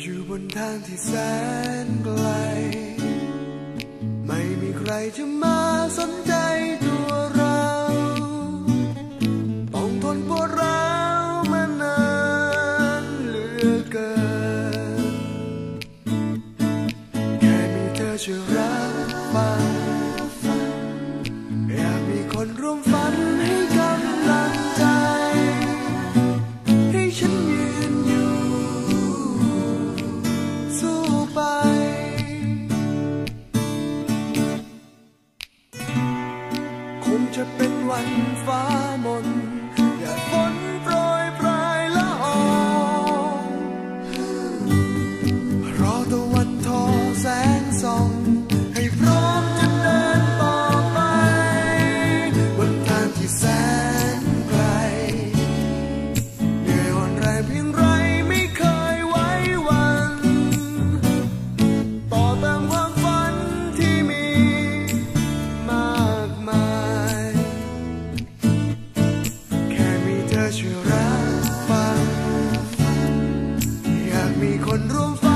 อยู่บนทางที่แสนไกล ไม่มีใครจะมาสนใจ จะเป็นวันฟ้ามน One room.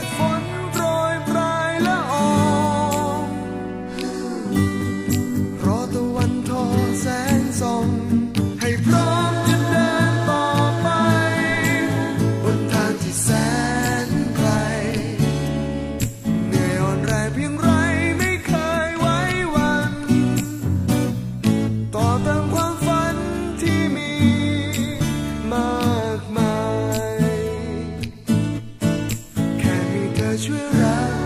Yes. 却然。